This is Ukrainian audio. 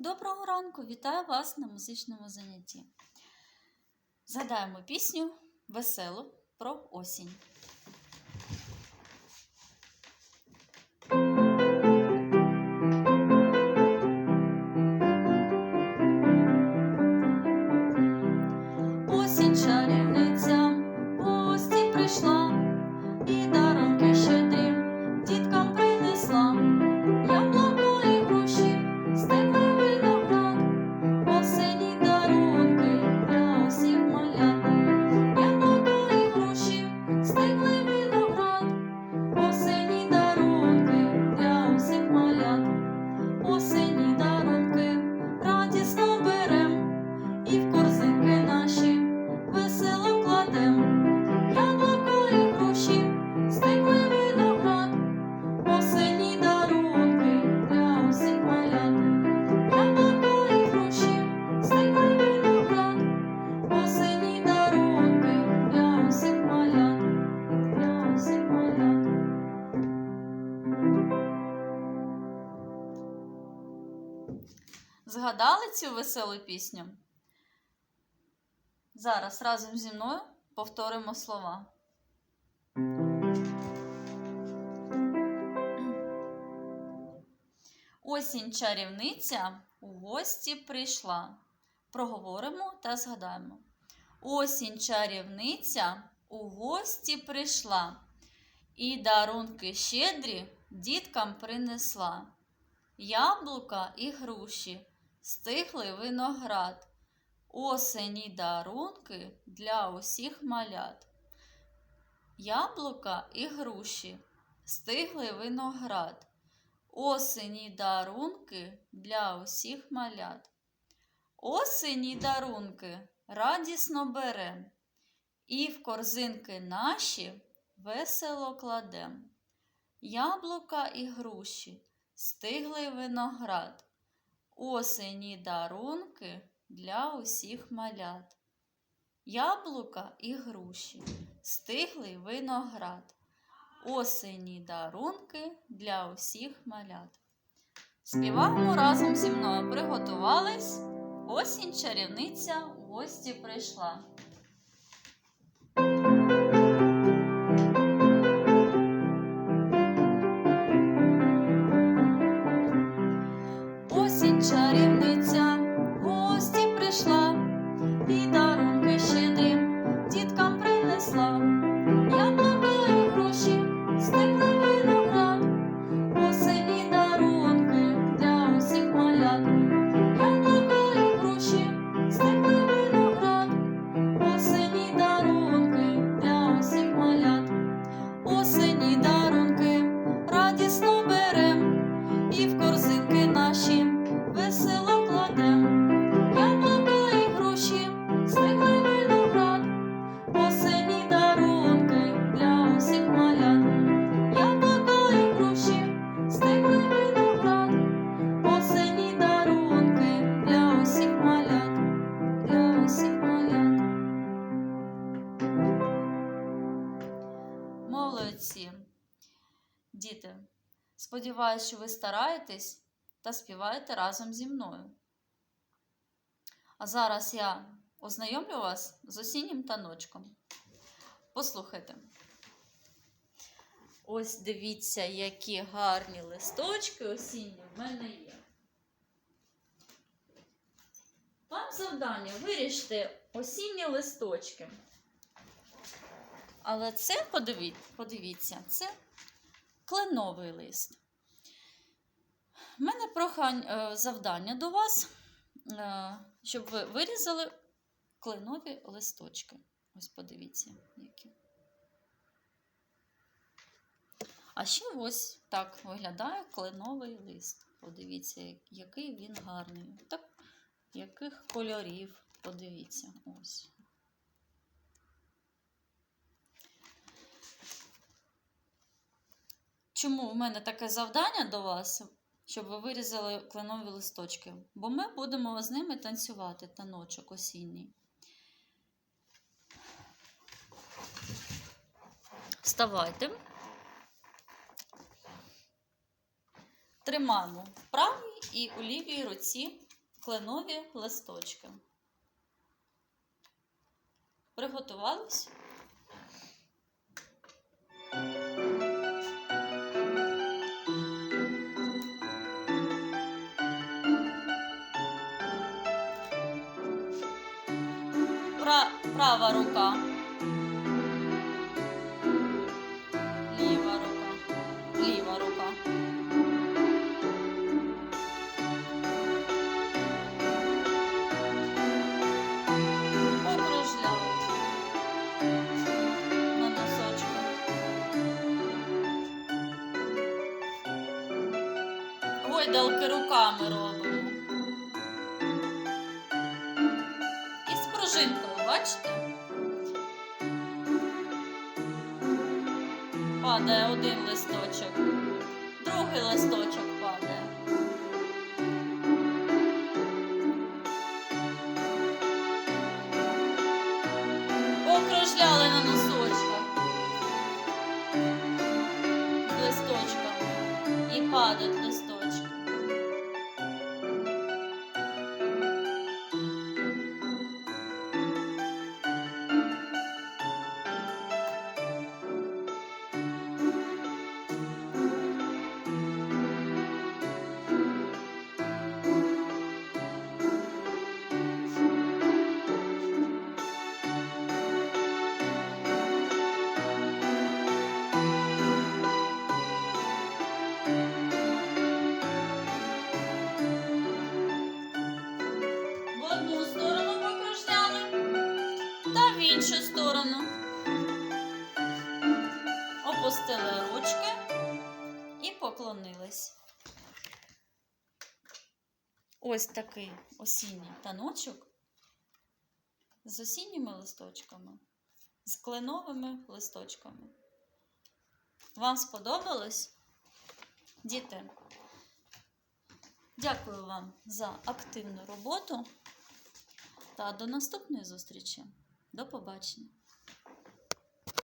Доброго ранку! Вітаю вас на музичному занятті. Згадаємо пісню веселу про осінь. Згадали цю веселу пісню? Зараз разом зі мною повторимо слова. Осінь чарівниця у гості прийшла. Проговоримо та згадаємо. Осінь чарівниця у гості прийшла, і дарунки щедрі діткам принесла. Яблука і груші, стиглий виноград, осені дарунки для усіх малят. Яблука і груші, стиглий виноград, осені дарунки для усіх малят. Осені дарунки радісно берем, і в корзинки наші весело кладем. Яблука і груші, стиглий виноград, осені дарунки для усіх малят. Яблука і груші, стиглий виноград, осені дарунки для усіх малят. Співаємо разом зі мною. Приготувались. Осінь чарівниця у гості прийшла. Сподіваюся, що ви стараєтесь та співаєте разом зі мною. А зараз я ознайомлю вас з осіннім таночком. Послухайте. Ось дивіться, які гарні листочки осінні в мене є. Вам завдання вирішити осінні листочки. Але це, подивіться, це кленовий лист. У мене прохань е, завдання до вас, е, щоб ви вирізали кленові листочки. Ось подивіться, які. А ще ось так виглядає кленовий лист. Подивіться, який він гарний. Так, яких кольорів, подивіться, ось. Чому в мене таке завдання до вас, щоб ви вирізали кленові листочки? Бо ми будемо з ними танцювати таночок осінній. Вставайте. Тримаємо в правій і у лівій руці кленові листочки. Приготувались? Пра- права рука. Ліва рука. Ліва рука. Гойдалки руками робимо. І з пружинкою, бачите? Падає один листочок, другий листочок Ось такий осінній таночок з осінніми листочками, з кленовими листочками. Вам сподобалось? Діти, Дякую вам за активну роботу та до наступної зустрічі. До побачення!